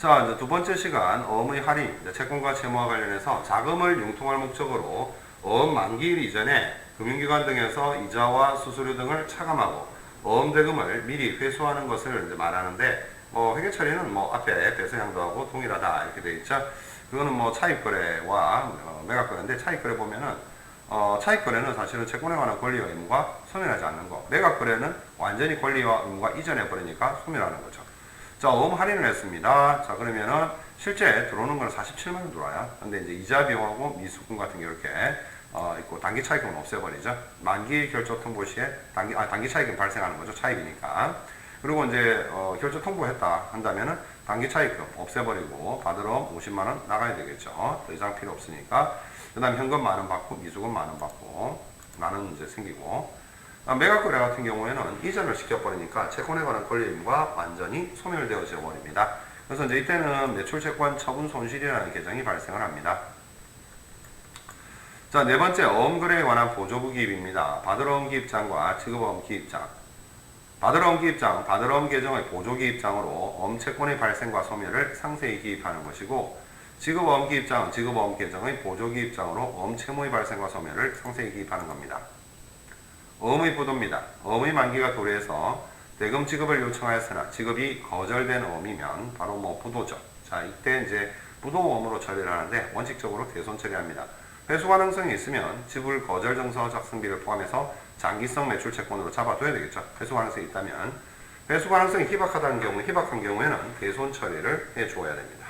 자, 두 번째 시간 어음의 할인, 채권과 채무와 관련해서 자금을 융통할 목적으로 어음 만기일 이전에 금융기관 등에서 이자와 수수료 등을 차감하고 어음 대금을 미리 회수하는 것을 말하는데 뭐 회계 처리는 뭐 앞에 배수 양도하고 동일하다 이렇게 돼 있죠. 그거는 뭐 차입 거래와 어, 매각 거래인데 차입 거래 보면은 어, 차입 거래는 사실은 채권에 관한 권리와 의무가 소멸하지 않는 거. 매각 거래는 완전히 권리와 의무가 이전해 버리니까 소멸하는 거죠. 자, 어음 할인을 했습니다. 자, 그러면은 실제 들어오는 건 47만 원 들어와요. 근데 이제 이자 비용하고 미수금 같은 게 이렇게 어, 있고 단기 차익금은 없애버리죠. 만기 결조 통보 시에 단기 아 단기 차익금 발생하는 거죠. 차익이니까. 그리고 이제 어, 결조 통보했다 한다면은 단기 차익금 없애버리고 받으러 50만 원 나가야 되겠죠. 더 이상 필요 없으니까. 그다음 현금 만 원 받고 미수금 만 원 받고 나는 이제 생기고 아, 거래 같은 경우에는 이전을 시켜버리니까 채권에 관한 권리 의무가 완전히 소멸되어져 버립니다. 그래서 이제 이때는 매출 채권 처분 손실이라는 계정이 발생을 합니다. 자, 네 번째 어음거래에 관한 보조부 기입입니다. 받으러 온 기입장과 지급 어음 기입장. 받으러 온 기입장, 받으러 온 계정의 보조 기입장으로 어음 채권의 발생과 소멸을 상세히 기입하는 것이고 지급 어음 기입장은 지급 어음 계정의 보조 기입장으로 어음 채무의 발생과 소멸을 상세히 기입하는 겁니다. 어음의 부도입니다. 어음의 만기가 도래해서 대금 지급을 요청하였으나 지급이 거절된 어음이면 바로 뭐 부도죠. 자, 이때 이제 부도어음으로 처리를 하는데 원칙적으로 대손 처리합니다. 회수 가능성이 있으면 지불 거절 정서 작성비를 포함해서 장기성 매출 채권으로 잡아둬야 되겠죠. 회수 가능성이 있다면 회수 가능성이 희박하다는 경우, 희박한 경우에는 대손 처리를 해줘야 됩니다.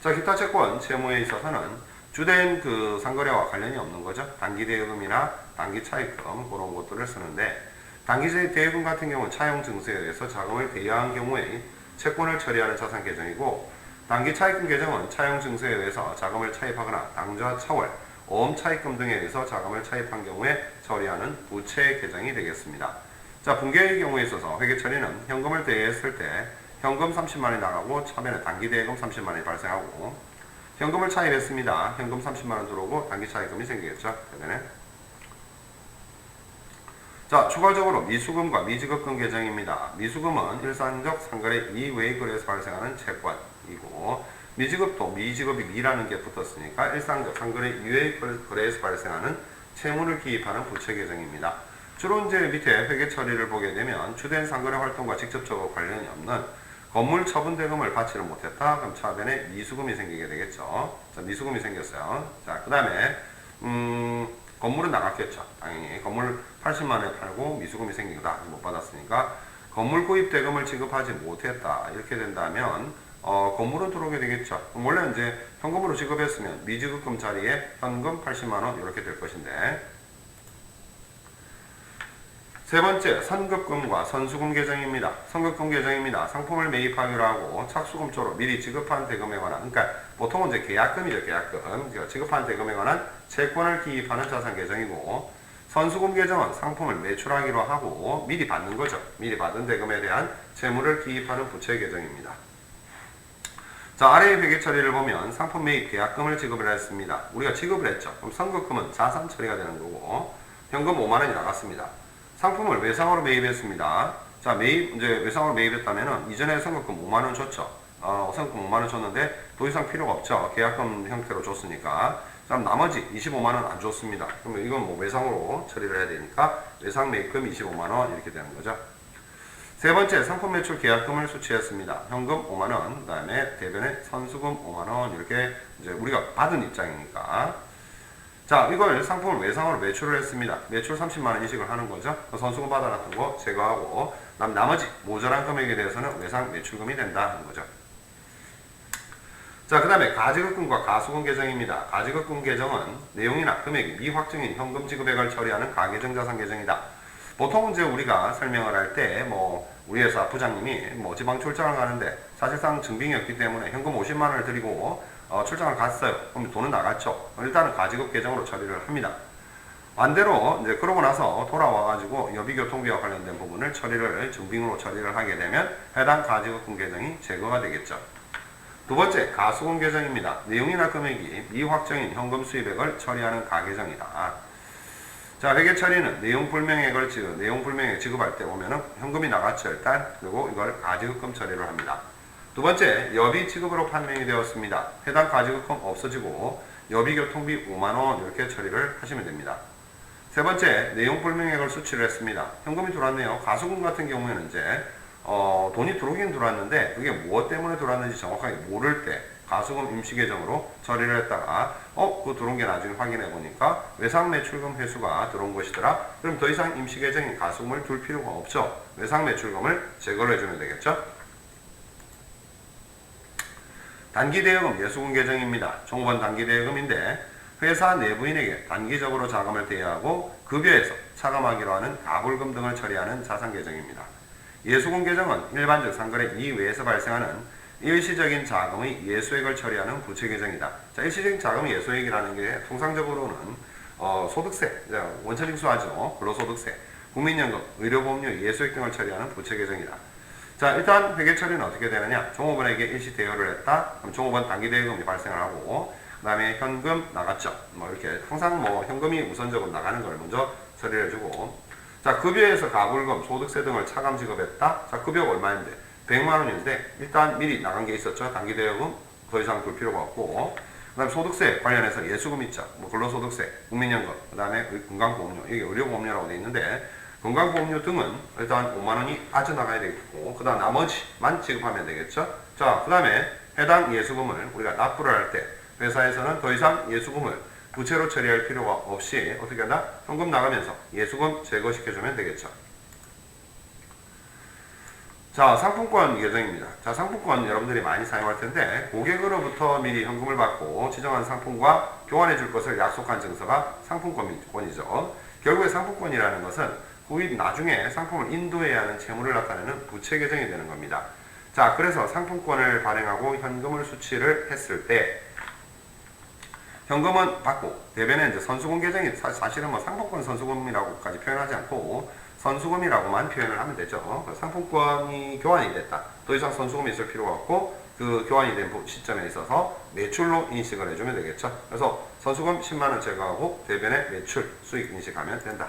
자, 기타 채권 채무에 있어서는 주된 그 상거래와 관련이 없는 거죠. 단기 대여금이나 단기 차입금 그런 것들을 쓰는데 단기 대여금 같은 경우는 차용 증서에 의해서 자금을 대여한 경우에 채권을 처리하는 자산 계정이고 단기 차입금 계정은 차용 증서에 의해서 자금을 차입하거나 당좌 차월, 어음 차입금 등에 의해서 자금을 차입한 경우에 처리하는 부채 계정이 되겠습니다. 자, 분개의 경우에 있어서 회계 처리는 현금을 대여했을 때 현금 30만 원이 나가고 차변에 단기 대여금 30만 원이 발생하고 현금을 차입했습니다. 현금 30만 원 들어오고 단기 차입금이 생기겠죠. 그러면 자, 추가적으로 미수금과 미지급금 계정입니다. 미수금은 일산적 상거래 이외의 거래에서 발생하는 채권이고 미지급도 미지급이 미라는 게 붙었으니까 일상적 상거래 이외의 거래에서 발생하는 채무를 기입하는 부채 계정입니다. 주로 이제 밑에 회계 처리를 보게 되면 주된 상거래 활동과 직접적으로 관련이 없는 건물 처분 대금을 받지를 못했다. 그럼 차변에 미수금이 생기게 되겠죠. 자, 미수금이 생겼어요. 자, 그 다음에 음, 건물은 나갔겠죠. 당연히 건물 80만 원에 팔고 미수금이 생긴다. 못 받았으니까 건물 구입 대금을 지급하지 못했다. 이렇게 된다면 어, 건물은 들어오게 되겠죠. 원래 이제 현금으로 지급했으면 미지급금 자리에 현금 80만 원 이렇게 될 것인데 세 번째, 선급금과 선수금 계정입니다. 선급금 계정입니다. 상품을 매입하기로 하고 착수금초로 미리 지급한 대금에 관한, 그러니까 보통은 이제 계약금이죠, 계약금. 지급한 대금에 관한 채권을 기입하는 자산 계정이고, 선수금 계정은 상품을 매출하기로 하고 미리 받는 거죠. 미리 받은 대금에 대한 채무를 기입하는 부채 계정입니다. 자, 아래의 회계 처리를 보면 상품 매입 계약금을 지급을 했습니다. 우리가 지급을 했죠. 그럼 선급금은 자산 처리가 되는 거고, 현금 5만 원이 나갔습니다. 상품을 외상으로 매입했습니다. 자, 매입, 이제 외상으로 매입했다면은 이전에 선급금 5만 원 줬죠. 어, 선급금 5만원 줬는데 더 이상 필요가 없죠. 계약금 형태로 줬으니까. 그럼 나머지 25만원 안 줬습니다. 그러면 이건 뭐 외상으로 처리를 해야 되니까 외상 매입금 25만원 이렇게 되는 거죠. 세 번째, 상품 매출 계약금을 수취했습니다. 현금 5만 원, 그 다음에 대변에 선수금 5만 원 이렇게 이제 우리가 받은 입장이니까. 자, 이걸 상품을 외상으로 매출을 했습니다. 매출 30만 원 인식을 하는 거죠. 선수금 받아놨던 거 제거하고, 남, 나머지 모자란 금액에 대해서는 외상 매출금이 된다 하는 거죠. 자, 그 다음에 가지급금과 가수금 계정입니다. 가지급금 계정은 내용이나 금액이 미확정인 현금 지급액을 처리하는 가계정 자산 계정이다. 보통 이제 우리가 설명을 할 때, 뭐, 우리 회사 부장님이 뭐 지방 출장을 가는데 사실상 증빙이 없기 때문에 현금 50만 원을 드리고 어, 출장을 갔어요. 그럼 돈은 나갔죠. 일단은 가지급 계정으로 처리를 합니다. 반대로 이제 그러고 나서 돌아와가지고 여비교통비와 관련된 부분을 처리를 증빙으로 처리를 하게 되면 해당 가지급금 계정이 제거가 되겠죠. 두 번째 가수금 계정입니다. 내용이나 금액이 미확정인 현금 수입액을 처리하는 가계정이다. 자 회계 처리는 내용 불명액을 지급 내용 불명액 지급할 때 보면은 현금이 나갔죠 일단 그리고 이걸 가지급금 처리를 합니다. 두 번째, 여비 지급으로 판명이 되었습니다. 해당 가지급금 없어지고 여비 교통비 5만 원 이렇게 처리를 하시면 됩니다. 세 번째, 내용 불명액을 수치를 했습니다. 현금이 들어왔네요. 가수금 같은 경우에는 이제 어, 돈이 들어오긴 들어왔는데 그게 무엇 때문에 들어왔는지 정확하게 모를 때 가수금 임시 계정으로 처리를 했다가 어, 그 들어온 게 나중에 확인해 보니까 외상 매출금 회수가 들어온 것이더라. 그럼 더 이상 임시 계정에 가수금을 둘 필요가 없죠. 외상 매출금을 제거를 해주면 되겠죠. 단기 대여금 예수금 계정입니다. 종업원 단기 대여금인데 회사 내부인에게 단기적으로 자금을 대여하고 급여에서 차감하기로 하는 가불금 등을 처리하는 자산 계정입니다. 예수금 계정은 일반적 상거래 이외에서 발생하는 일시적인 자금의 예수액을 처리하는 부채 계정이다. 자, 일시적인 자금의 예수액이라는 게 통상적으로는 어, 소득세, 원천징수하죠. 근로소득세, 국민연금, 의료보험료, 예수액 등을 처리하는 부채 계정이다. 자, 일단 회계 처리는 어떻게 되느냐? 종업원에게 일시 대여를 했다. 그럼 종업원 단기 대여금이 발생을 하고, 그 다음에 현금 나갔죠. 뭐 이렇게 항상 뭐 현금이 우선적으로 나가는 걸 먼저 처리를 해주고, 자, 급여에서 가불금, 소득세 등을 차감 지급했다. 자, 급여가 얼마인데? 100만 원인데 일단 미리 나간 게 있었죠. 단기 대여금 더 이상 둘 필요가 없고, 그 다음 소득세 관련해서 예수금 있죠. 뭐 근로소득세, 국민연금, 그 다음에 건강보험료, 이게 의료보험료라고 돼 있는데 건강보험료 등은 일단 5만 원이 빠져 나가야 되겠고, 그 다음 나머지만 지급하면 되겠죠. 자, 그 다음에 해당 예수금을 우리가 납부를 할 때 회사에서는 더 이상 예수금을 부채로 처리할 필요가 없이 어떻게 하나 현금 나가면서 예수금 제거시켜주면 되겠죠. 자, 상품권 계정입니다. 자, 상품권 여러분들이 많이 사용할 텐데 고객으로부터 미리 현금을 받고 지정한 상품과 교환해 줄 것을 약속한 증서가 상품권이죠. 결국에 상품권이라는 것은 후이 나중에 상품을 인도해야 하는 채무를 나타내는 부채 계정이 되는 겁니다. 자, 그래서 상품권을 발행하고 현금을 수취를 했을 때 현금은 받고 대변에 이제 선수금 계정이 사, 사실은 뭐 상품권 선수금이라고까지 표현하지 않고 선수금이라고만 표현을 하면 되죠. 그 상품권이 교환이 됐다. 더 이상 선수금이 있을 필요가 없고 그 교환이 된 시점에 있어서 매출로 인식을 해주면 되겠죠. 그래서 선수금 10만원 제거하고 대변에 매출 수익 인식하면 된다.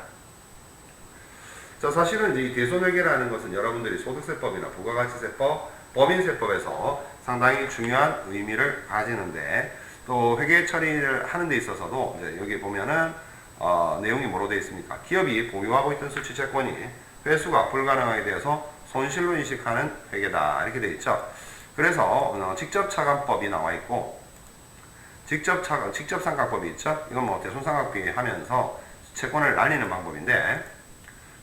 자, 사실은 이 대손회계라는 것은 여러분들이 소득세법이나 부가가치세법, 법인세법에서 상당히 중요한 의미를 가지는데 또 회계 처리를 하는 데 있어서도 여기 보면은 어, 내용이 뭐로 되어 있습니까? 기업이 보유하고 있던 수취 채권이 회수가 불가능하게 되어서 손실로 인식하는 회계다 이렇게 되어 있죠. 그래서 어, 직접 차감법이 나와 있고 직접 차 직접 상각법이 있죠. 이건 뭐 대손 상각비 하면서 채권을 날리는 방법인데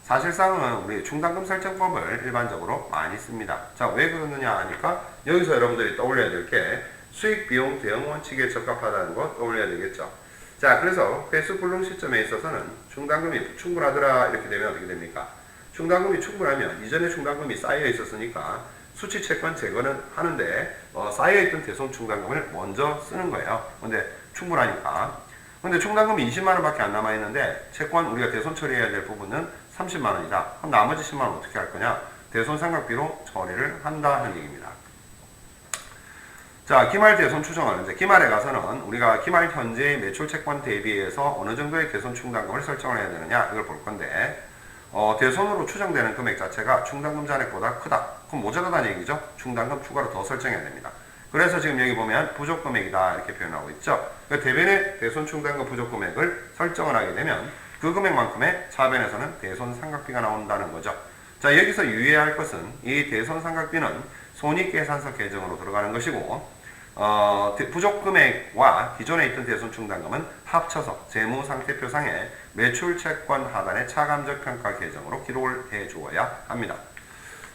사실상은 우리 충당금 설정법을 일반적으로 많이 씁니다. 자, 왜 그러느냐 하니까 여기서 여러분들이 떠올려야 될 게 수익 비용 대응 원칙에 적합하다는 거 떠올려야 되겠죠. 자, 그래서 회수 불능 시점에 있어서는 충당금이 충분하더라 이렇게 되면 어떻게 됩니까? 충당금이 충분하면 이전에 충당금이 쌓여 있었으니까 수치 채권 제거는 하는데 어, 쌓여 있던 대손 충당금을 먼저 쓰는 거예요. 근데 충분하니까. 근데 충당금이 20만 원 밖에 안 남아 있는데 채권 우리가 대손 처리해야 될 부분은 30만 원이다. 그럼 나머지 10만 원 어떻게 할 거냐? 대손 상각비로 처리를 한다 하는 얘기입니다. 자, 기말 대손 이제 기말에 가서는 우리가 기말 현재 매출 채권 대비해서 어느 정도의 대손 충당금을 설정을 해야 되느냐 이걸 볼 건데 어, 대손으로 추정되는 금액 자체가 충당금 잔액보다 크다. 그럼 모자라다는 얘기죠. 충당금 추가로 더 설정해야 됩니다. 그래서 지금 여기 보면 부족 금액이다 이렇게 표현하고 있죠. 그러니까 대변의 대손 충당금 부족 금액을 설정을 하게 되면 그 금액만큼의 차변에서는 대손 상각비가 나온다는 거죠. 자 여기서 유의해야 할 것은 이 대손 상각비는 손익계산서 계정으로 들어가는 것이고 어, 부족 금액과 기존에 있던 대손 충당금은 합쳐서 재무상태표상에 매출 채권 하단의 차감적 평가 계정으로 기록을 해 주어야 합니다.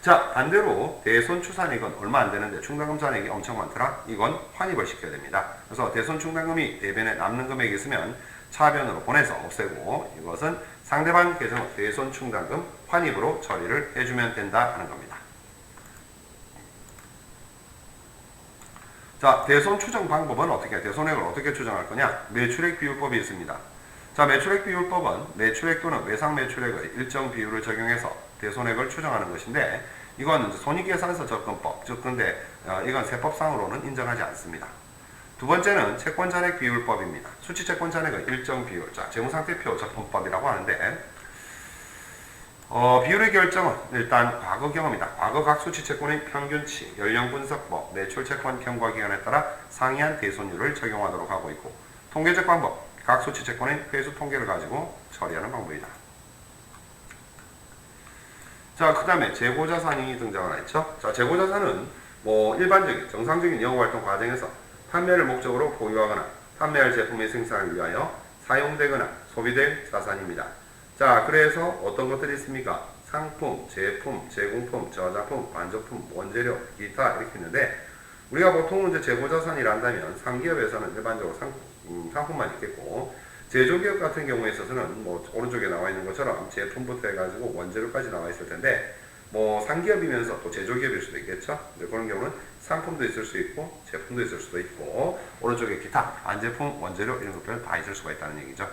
자, 반대로 대손 추산액은 얼마 안 되는데 충당금 잔액이 엄청 많더라? 이건 환입을 시켜야 됩니다. 그래서 대손 충당금이 대변에 남는 금액이 있으면 차변으로 보내서 없애고 이것은 상대방 계정 대손 충당금 환입으로 처리를 해주면 된다 하는 겁니다. 자, 대손 추정 방법은 어떻게, 해? 대손액을 어떻게 추정할 거냐? 매출액 비율법이 있습니다. 자, 매출액 비율법은 매출액 또는 외상 매출액의 일정 비율을 적용해서 대손액을 추정하는 것인데, 이건 손익계산서 접근법, 즉, 근데, 어, 이건 세법상으로는 인정하지 않습니다. 두 번째는 채권잔액 비율법입니다. 수치 채권 잔액의 일정 비율, 자, 재무상태표 접근법이라고 하는데, 어, 비율의 결정은 일단 과거 경험이다. 과거 각 수치 채권의 평균치, 연령 분석법, 매출 채권 경과 기간에 따라 상이한 대손율을 적용하도록 하고 있고 통계적 방법, 각 수치 채권의 회수 통계를 가지고 처리하는 방법이다. 자, 그 다음에 재고자산이 등장을 했죠. 자, 재고자산은 뭐 일반적인 정상적인 영업활동 과정에서 판매를 목적으로 보유하거나 판매할 제품의 생산을 위하여 사용되거나 소비될 자산입니다. 자, 그래서 어떤 것들이 있습니까? 상품, 제품, 제공품, 저작품, 반조품, 원재료, 기타 이렇게 있는데 우리가 보통 이제 재고자산이라 한다면 상기업에서는 일반적으로 상, 음, 상품만 있겠고 제조기업 같은 경우에 있어서는 뭐 오른쪽에 나와 있는 것처럼 제품부터 해가지고 원재료까지 나와 있을 텐데 뭐 상기업이면서 또 제조기업일 수도 있겠죠. 근데 그런 경우는 상품도 있을 수 있고 제품도 있을 수도 있고 오른쪽에 기타, 안제품, 원재료 이런 것들 다 있을 수가 있다는 얘기죠.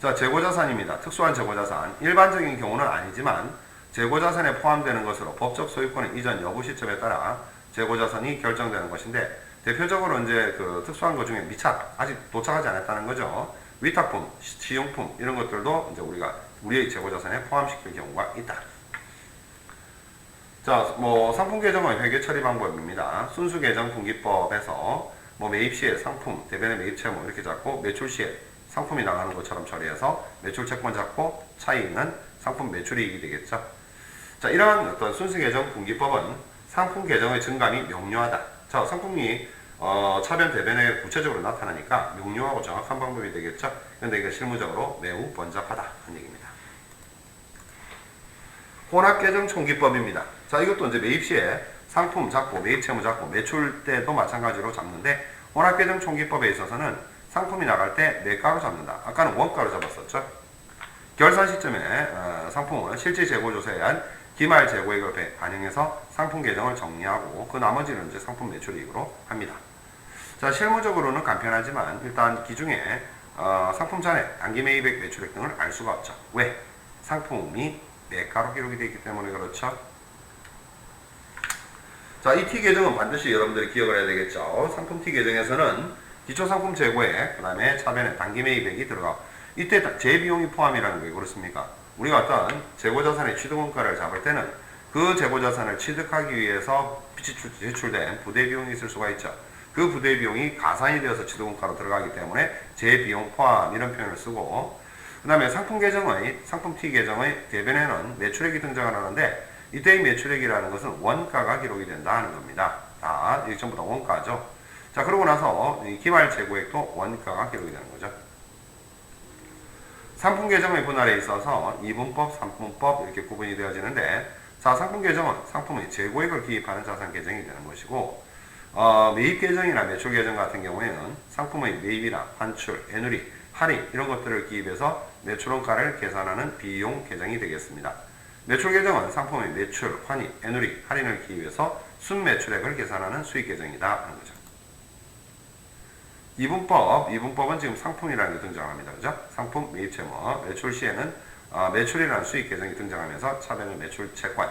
자, 재고자산입니다. 특수한 재고자산. 일반적인 경우는 아니지만 재고자산에 포함되는 것으로 법적 소유권의 이전 여부 시점에 따라 재고자산이 결정되는 것인데 대표적으로 이제 그 특수한 것 중에 미착 아직 도착하지 않았다는 거죠. 위탁품, 시- 시용품 이런 것들도 이제 우리가 우리의 재고자산에 포함시킬 경우가 있다. 자, 뭐 상품 계정의 회계 처리 방법입니다. 순수 계정 분기법에서 뭐 매입 시에 상품, 대변의 매입 채무 이렇게 잡고 매출 시에 상품이 나가는 것처럼 처리해서 매출 채권 잡고 차이는 상품 매출이익이 되겠죠. 자, 이러한 어떤 순수 계정 분기법은 상품 계정의 증감이 명료하다. 자, 상품이 어, 차변 대변에 구체적으로 나타나니까 명료하고 정확한 방법이 되겠죠. 근데 이게 실무적으로 매우 번잡하다. 한 얘기입니다. 혼합계정 총기법입니다. 자, 이것도 이제 매입 시에 상품 잡고 매입 채무 잡고 매출 때도 마찬가지로 잡는데 혼합계정 총기법에 있어서는 상품이 나갈 때 매가로 잡는다. 아까는 원가로 잡았었죠. 결산 시점에 어, 상품은 실제 재고 조사에 의한 기말 재고액을 배- 반영해서 상품 계정을 정리하고 그 나머지는 이제 상품 매출이익으로 합니다. 자, 실무적으로는 간편하지만 일단 기중에 어, 상품 잔액, 단기 매입액, 매출액 등을 알 수가 없죠. 왜? 상품이 매가로 기록이 되어 있기 때문에 그렇죠. 자, 이 T 계정은 반드시 여러분들이 기억을 해야 되겠죠. 상품 T 계정에서는 기초 상품 재고액, 그 다음에 차변에 단기 매입액이 들어가. 이때 다- 재비용이 포함이라는 게왜 그렇습니까? 우리가 어떤 재고자산의 취득원가를 잡을 때는 그 재고자산을 취득하기 위해서 제출된 부대비용이 있을 수가 있죠. 그 부대비용이 가산이 되어서 취득원가로 들어가기 때문에 재비용 포함 이런 표현을 쓰고 그 다음에 상품 계정의 상품 T 계정의 대변에는 매출액이 등장을 하는데 이때의 매출액이라는 것은 원가가 기록이 된다 하는 겁니다. 다 이게 전부 다 원가죠. 자 그러고 나서 이 기말 재고액도 원가가 기록이 되는 거죠. 상품 계정의 분할에 있어서 이분법, 삼분법 이렇게 구분이 되어지는데 자 상품 계정은 상품의 재고액을 기입하는 자산 계정이 되는 것이고 어, 매입 계정이나 매출 계정 같은 경우에는 상품의 매입이나 환출, 애누리, 할인 이런 것들을 기입해서 매출원가를 계산하는 비용 계정이 되겠습니다. 매출 계정은 상품의 매출, 환입, 애누리, 할인을 기입해서 순매출액을 계산하는 수익 계정이다. 이분법, 이분법은 지금 상품이라는 게 등장합니다. 그죠? 상품 매입 채무, 매출 시에는 어, 매출이라는 수익 계정이 등장하면서 차변의 매출 채권,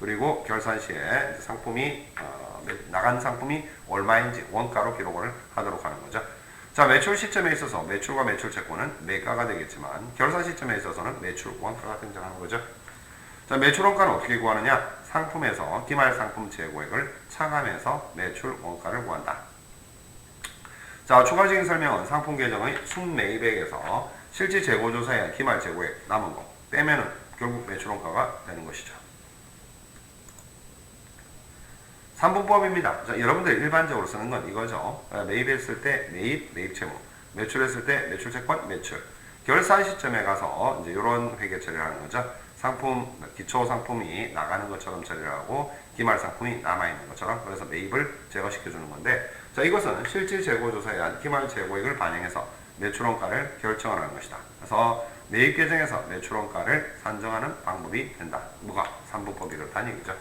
그리고 결산 시에 상품이 어, 매- 나간 상품이 얼마인지 원가로 기록을 하도록 하는 거죠. 자, 매출 시점에 있어서 매출과 매출 채권은 매가가 되겠지만 결산 시점에 있어서는 매출 원가가 등장하는 거죠. 자, 매출 원가는 어떻게 구하느냐? 상품에서 기말 상품 재고액을 차감해서 매출 원가를 구한다. 자, 추가적인 설명은 상품 계정의 순매입액에서 실제 재고 조사에 의한 기말 재고액 남은 거 빼면은 결국 매출 원가가 되는 것이죠. 3분법입니다. 자, 여러분들 일반적으로 쓰는 건 이거죠. 아, 매입했을 때 매입, 매입 채무. 매출했을 때 매출 채권, 매출. 결산 시점에 가서 이제 이런 회계 처리를 하는 거죠. 상품, 기초 상품이 나가는 것처럼 처리를 하고 기말 상품이 남아있는 것처럼 그래서 매입을 제거시켜 주는 건데 자, 이것은 실질 재고 조사에 의한 기말 재고액을 반영해서 매출원가를 결정하는 것이다. 그래서 매입 계정에서 매출원가를 산정하는 방법이 된다. 뭐가? 3분법이 그렇다는 얘기죠.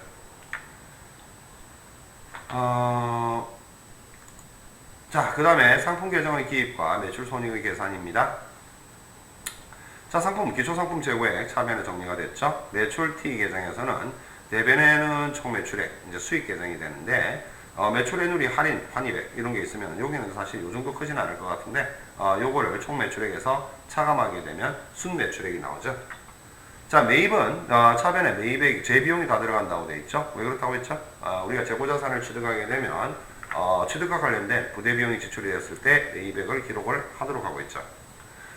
어, 자, 그 다음에 상품 계정의 기입과 매출 손익의 계산입니다. 자, 상품, 기초상품 재고액 차변에 정리가 됐죠. 매출 T 계정에서는 대변에는 총 매출액, 이제 수익 계정이 되는데, 어, 매출 애누리 할인 환입액 이런 게 있으면 여기는 사실 요 정도 크진 않을 것 같은데 어, 요거를 총 매출액에서 차감하게 되면 순 매출액이 나오죠. 자 매입은 어, 차변에 매입액 재비용이 다 들어간다고 돼 있죠. 왜 그렇다고 했죠? 어, 우리가 재고자산을 취득하게 되면 어, 취득과 관련된 부대 비용이 지출이 됐을 때 매입액을 기록을 하도록 하고 있죠.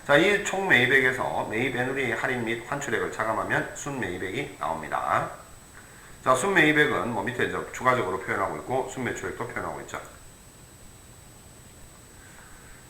자, 이 총 매입액에서 매입 애누리 할인 및 환출액을 차감하면 순 매입액이 나옵니다. 자, 순 매입액은 뭐 밑에 이제 추가적으로 표현하고 있고 순 매출액도 표현하고 있죠.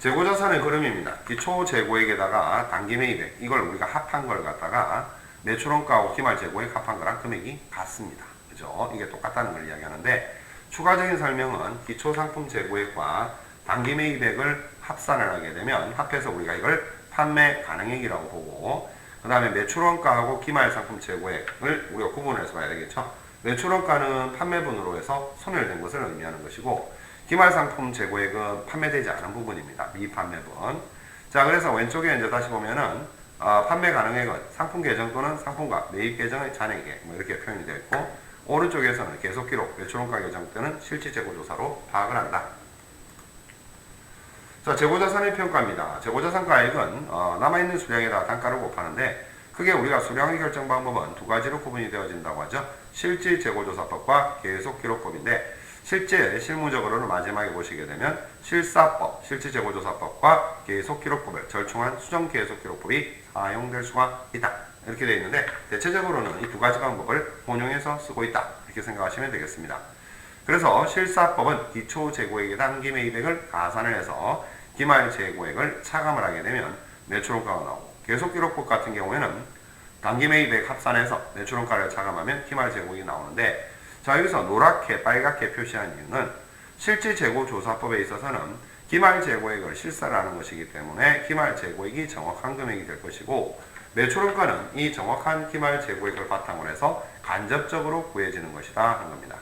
재고자산의 흐름입니다. 기초 재고액에다가 단기 매입액 이걸 우리가 합한 걸 갖다가 매출원가하고 기말 재고액 합한 거랑 금액이 같습니다. 그죠? 이게 똑같다는 걸 이야기하는데 추가적인 설명은 기초 상품 재고액과 단기 매입액을 합산을 하게 되면 합해서 우리가 이걸 판매 가능액이라고 보고 그 다음에 매출원가하고 기말 상품 재고액을 우리가 구분해서 봐야 되겠죠. 매출원가는 판매분으로 해서 소멸된 것을 의미하는 것이고 기말 상품 재고액은 판매되지 않은 부분입니다. 미판매분. 자, 그래서 왼쪽에 이제 다시 보면은 어, 판매 가능액은 상품 계정 또는 상품과 매입 계정의 잔액액 뭐 이렇게 표현이 되어 있고 오른쪽에서는 계속 기록 매출원가 계정 때는 실질 재고 조사로 파악을 한다. 자, 재고자산의 평가입니다. 재고자산가액은 어, 남아있는 수량에다 단가를 곱하는데 크게 우리가 수량의 결정 방법은 두 가지로 구분이 되어진다고 하죠. 실질 재고조사법과 계속 기록법인데 실제 실무적으로는 마지막에 보시게 되면 실사법, 실질 재고조사법과 계속 기록법을 절충한 수정 계속 기록법이 사용될 수가 있다. 이렇게 되어 있는데 대체적으로는 이 두 가지 방법을 혼용해서 쓰고 있다. 이렇게 생각하시면 되겠습니다. 그래서 실사법은 기초 재고액의 단기 매입액을 가산을 해서 기말 재고액을 차감을 하게 되면 매출원가가 나오고 계속기록법 같은 경우에는 단기 매입액 합산해서 매출원가를 차감하면 기말 재고액이 나오는데 자 여기서 노랗게 빨갛게 표시한 이유는 실질 재고 조사법에 있어서는 기말 재고액을 실사를 하는 것이기 때문에 기말 재고액이 정확한 금액이 될 것이고 매출원가는 이 정확한 기말 재고액을 바탕으로 해서 간접적으로 구해지는 것이다 하는 겁니다.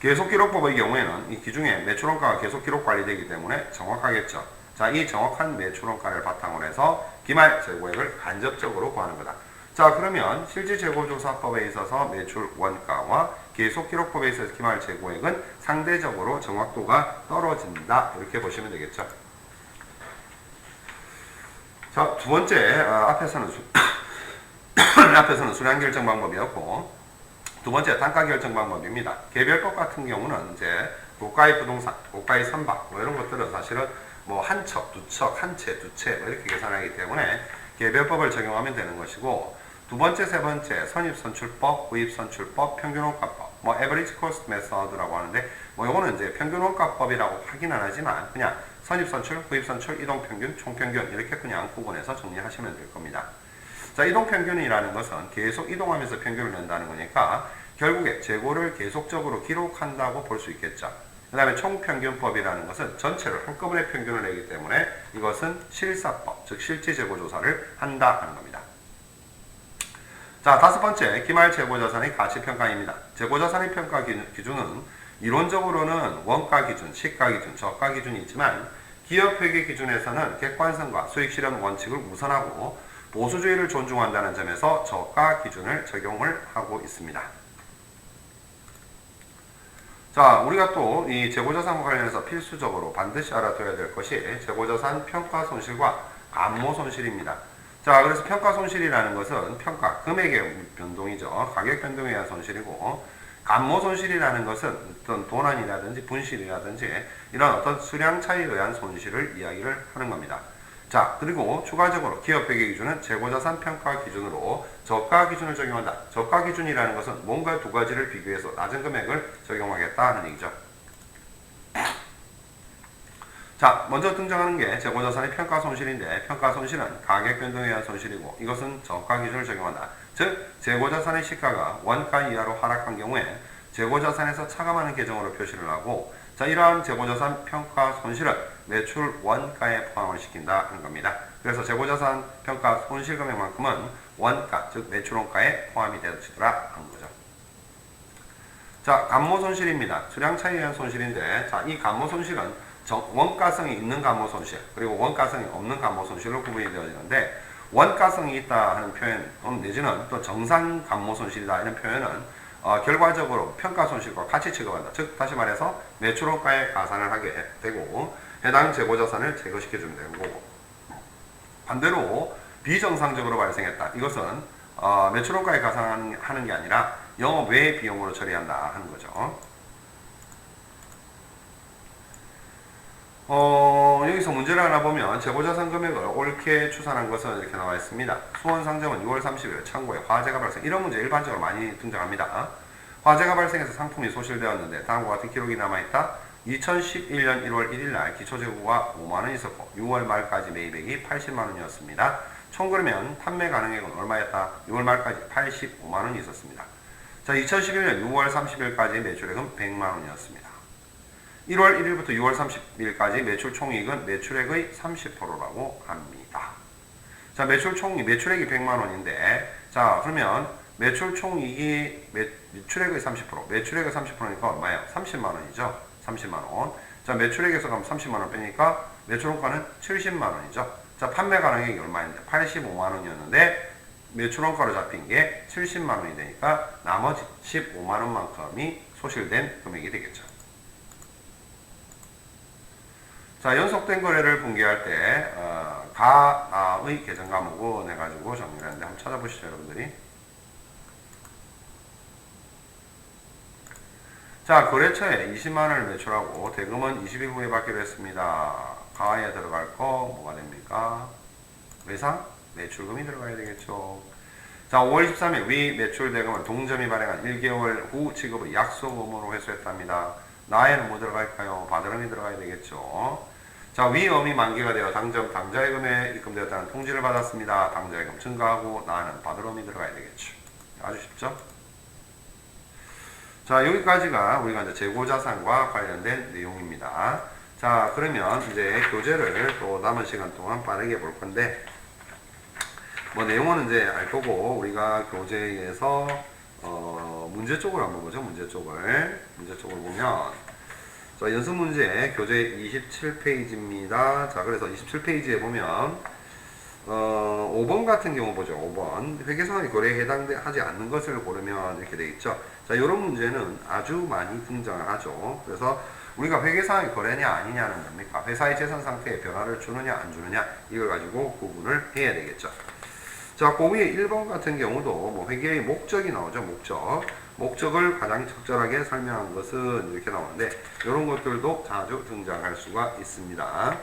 계속 기록법의 경우에는 이 기중에 매출원가가 계속 기록 관리되기 때문에 정확하겠죠. 자, 이 정확한 매출원가를 바탕으로 해서 기말 재고액을 간접적으로 구하는 거다. 자, 그러면 실질재고조사법에 있어서 매출 원가와 계속기록법에 있어서 기말 재고액은 상대적으로 정확도가 떨어진다. 이렇게 보시면 되겠죠. 자, 두 번째, 어, 앞에서는 수, 앞에서는 수량 결정 방법이었고, 두 번째 단가 결정 방법입니다. 개별법 같은 경우는 이제 고가의 부동산, 고가의 선박 뭐 이런 것들은 사실은 뭐 한 척, 두 척, 한 채, 두 채 뭐 이렇게 계산하기 때문에 개별법을 적용하면 되는 것이고 두 번째, 세 번째 선입선출법, 구입선출법, 평균원가법, 뭐 average cost method라고 하는데 뭐 이거는 이제 평균원가법이라고 안 하지만 그냥 선입선출, 구입선출, 이동평균, 총평균 이렇게 그냥 구분해서 정리하시면 될 겁니다. 자, 이동평균이라는 것은 계속 이동하면서 평균을 낸다는 거니까 결국에 재고를 계속적으로 기록한다고 볼 수 있겠죠. 그 다음에 총평균법이라는 것은 전체를 한꺼번에 평균을 내기 때문에 이것은 실사법, 즉 실제 재고 조사를 한다 하는 겁니다. 자, 다섯 번째, 기말 재고자산의 가치평가입니다. 재고자산의 평가 기준은 이론적으로는 원가 기준, 시가 기준, 저가 기준이 있지만 기업회계 기준에서는 객관성과 수익 실현 원칙을 우선하고 보수주의를 존중한다는 점에서 저가 기준을 적용을 하고 있습니다. 자, 우리가 또 이 재고자산과 관련해서 필수적으로 반드시 알아둬야 될 것이 재고자산 평가 손실과 감모 손실입니다. 자, 그래서 평가 손실이라는 것은 평가 금액의 변동이죠. 가격 변동에 의한 손실이고 감모 손실이라는 것은 어떤 도난이라든지 분실이라든지 이런 어떤 수량 차이에 의한 손실을 이야기를 하는 겁니다. 자, 그리고 추가적으로 기업 회계 기준은 재고자산 평가 기준으로 저가 기준을 적용한다. 저가 기준이라는 것은 뭔가 두 가지를 비교해서 낮은 금액을 적용하겠다는 얘기죠. 자, 먼저 등장하는 게 재고자산의 평가 손실인데 평가 손실은 가격 변동에 의한 손실이고 이것은 저가 기준을 적용한다. 즉, 재고자산의 시가가 원가 이하로 하락한 경우에 재고자산에서 차감하는 계정으로 표시를 하고 자, 이러한 재고자산 평가 손실은 매출 원가에 포함을 시킨다 하는 겁니다. 그래서 재고자산 평가 손실 금액만큼은 원가, 즉 매출 원가에 포함이 되어지더라 하는 거죠. 자, 감모 손실입니다. 수량 차이에 의한 손실인데, 자, 이 감모 손실은 정, 원가성이 있는 감모 손실, 그리고 원가성이 없는 감모 손실로 구분이 되어지는데, 원가성이 있다 하는 표현, 내지는 또 정상 감모 손실이다 이런 표현은 어, 결과적으로 평가 손실과 같이 취급한다. 즉 다시 말해서 매출원가에 가산을 하게 되고 해당 재고 자산을 제거시켜 주면 되는 거고 반대로 비정상적으로 발생했다. 이것은 어, 매출원가에 가산하는 게 아니라 영업 외의 비용으로 처리한다 하는 거죠. 어, 여기서 문제를 하나 보면 재고자산 금액을 옳게 추산한 것은 이렇게 나와 있습니다. 수원 상점은 6월 30일 창고에 화재가 발생. 이런 문제 일반적으로 많이 등장합니다. 화재가 발생해서 상품이 소실되었는데 다음과 같은 기록이 남아있다. 2011년 1월 1일 날 기초재고가 5만원 있었고 6월 말까지 매입액이 80만원이었습니다. 총 그러면 판매 가능액은 얼마였다? 6월 말까지 85만원이 있었습니다. 자, 2011년 6월 30일까지 매출액은 100만원이었습니다. 1월 1일부터 6월 30일까지 매출 총이익은 매출액의 30%라고 합니다. 자, 매출 총이익, 매출액이 100만 원인데, 자, 그러면 매출 총이익이 매, 매출액의 30%, 매출액의 30%니까 얼마예요? 30만 원이죠. 30만 원. 자, 매출액에서 가면 30만 원 빼니까 매출원가는 70만 원이죠. 자, 판매 가능액이 얼마인데? 85만 원이었는데 매출원가로 잡힌 게 70만 원이 되니까 나머지 15만 원만큼이 소실된 금액이 되겠죠. 자, 연속된 거래를 분기할 때, 어, 가의 계정 과목은 해가지고 정리를 했는데 한번 찾아보시죠, 여러분들이. 자, 거래처에 20만원을 매출하고 대금은 20일 후에 받기로 했습니다. 가에 들어갈 거 뭐가 됩니까? 외상? 매출금이 들어가야 되겠죠. 자, 5월 13일 위 매출 대금을 동점이 발행한 1개월 후 지급을 약속 의무로 회수했답니다. 나에는 뭐 들어갈까요? 바드름이 들어가야 되겠죠. 자, 위 음이 만기가 되어 당점 당자예금에 입금되었다는 통지를 받았습니다. 당자예금 증가하고 나는 바드름이 들어가야 되겠죠. 아주 쉽죠? 자, 여기까지가 우리가 이제 재고자산과 관련된 내용입니다. 자, 그러면 이제 교재를 또 남은 시간 동안 빠르게 볼 건데, 뭐 내용은 이제 알 거고, 우리가 교재에서, 어, 문제 쪽을 한번 보죠. 문제 쪽을. 문제 쪽을 보면, 자, 연습 문제 교재 27페이지입니다. 자, 그래서 27페이지에 보면, 어, 5번 같은 경우 보죠. 5번. 회계상의 거래에 해당하지 않는 것을 고르면 이렇게 돼 있죠. 자, 이런 문제는 아주 많이 등장을 하죠. 그래서 우리가 회계상의 거래냐 아니냐는 뭡니까? 회사의 재산 상태에 변화를 주느냐 안 주느냐 이걸 가지고 구분을 해야 되겠죠. 자, 그 위에 1번 같은 경우도 뭐 회계의 목적이 나오죠. 목적. 목적을 가장 적절하게 설명한 것은 이렇게 나오는데 이런 것들도 자주 등장할 수가 있습니다.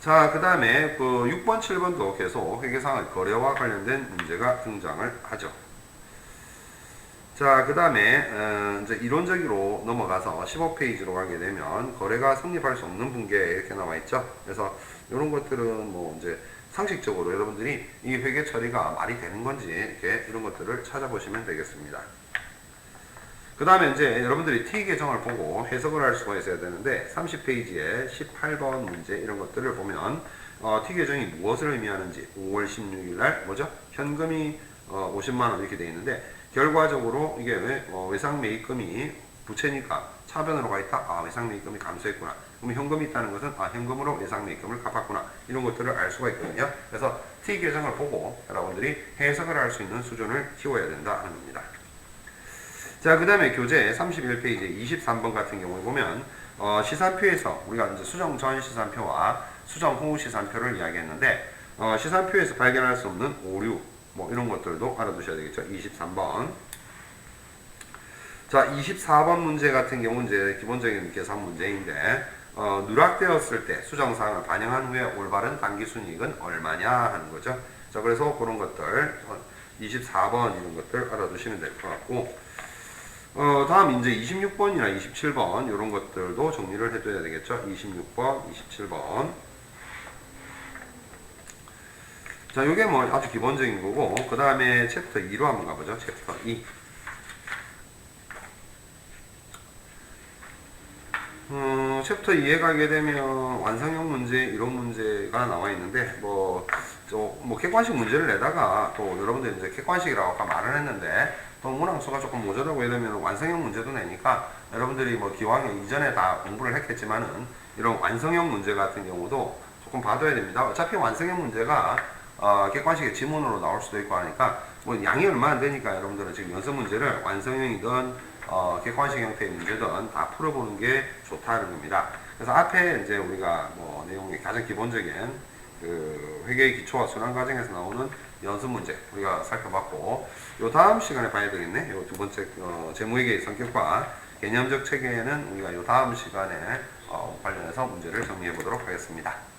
자, 그 다음에 그 6번, 7번도 계속 회계상의 거래와 관련된 문제가 등장을 하죠. 자, 그 다음에 어, 이제 이론적으로 넘어가서 15페이지로 가게 되면 거래가 성립할 수 없는 분계 이렇게 나와 있죠. 그래서 이런 것들은 뭐 이제 상식적으로 여러분들이 이 회계 처리가 말이 되는 건지 이렇게 이런 것들을 찾아보시면 되겠습니다. 그 다음에 이제 여러분들이 T 계정을 보고 해석을 할 수가 있어야 되는데 30페이지에 18번 문제 이런 것들을 보면 어, T 계정이 무엇을 의미하는지 5월 16일 날 뭐죠? 현금이 어, 50만 원 이렇게 돼 있는데 결과적으로 이게 왜 어, 외상 매입금이 부채니까 차변으로 가 있다. 아 외상 매입금이 감소했구나. 그럼 현금이 있다는 것은 아 현금으로 외상 매입금을 갚았구나. 이런 것들을 알 수가 있거든요. 그래서 T 계정을 보고 여러분들이 해석을 할 수 있는 수준을 키워야 된다 하는 겁니다. 자, 그 다음에 교재 31페이지 23번 같은 경우에 보면, 어, 시산표에서 우리가 이제 수정 전 시산표와 수정 후 시산표를 이야기했는데, 어, 시산표에서 발견할 수 없는 오류, 뭐 이런 것들도 알아두셔야 되겠죠. 23번. 자, 24번 문제 같은 경우는 이제 기본적인 계산 문제인데, 어, 누락되었을 때 수정사항을 반영한 후에 올바른 단기 순이익은 얼마냐 하는 거죠. 자, 그래서 그런 것들, 24번 이런 것들 알아두시면 될 것 같고, 어, 다음 이제 26번이나 27번 이런 것들도 정리를 해둬야 되겠죠. 26번, 27번. 자, 요게 뭐 아주 기본적인 거고, 그 다음에 챕터 2로 한번 가보죠. 챕터 2. 음, 챕터 2에 가게 되면 완성형 문제, 이런 문제가 나와 있는데, 뭐, 저, 뭐, 객관식 문제를 내다가 또 여러분들 이제 객관식이라고 아까 말을 했는데, 또 문항수가 조금 모자라고 이러면 완성형 문제도 내니까 여러분들이 뭐 기왕에 이전에 다 공부를 했겠지만은 이런 완성형 문제 같은 경우도 조금 봐둬야 됩니다. 어차피 완성형 문제가 어, 객관식의 지문으로 나올 수도 있고 하니까 뭐 양이 얼마 안 되니까 여러분들은 지금 연습 문제를 완성형이든 어, 객관식 형태의 문제든 다 풀어보는 게 좋다는 겁니다. 그래서 앞에 이제 우리가 뭐 내용이 가장 기본적인 그 회계의 기초와 순환 과정에서 나오는 연습 문제 우리가 살펴봤고 요 다음 시간에 봐야 되겠네. 요 두 번째 어, 재무회계의 성격과 개념적 체계는 우리가 요 다음 시간에 어, 관련해서 문제를 정리해 보도록 하겠습니다.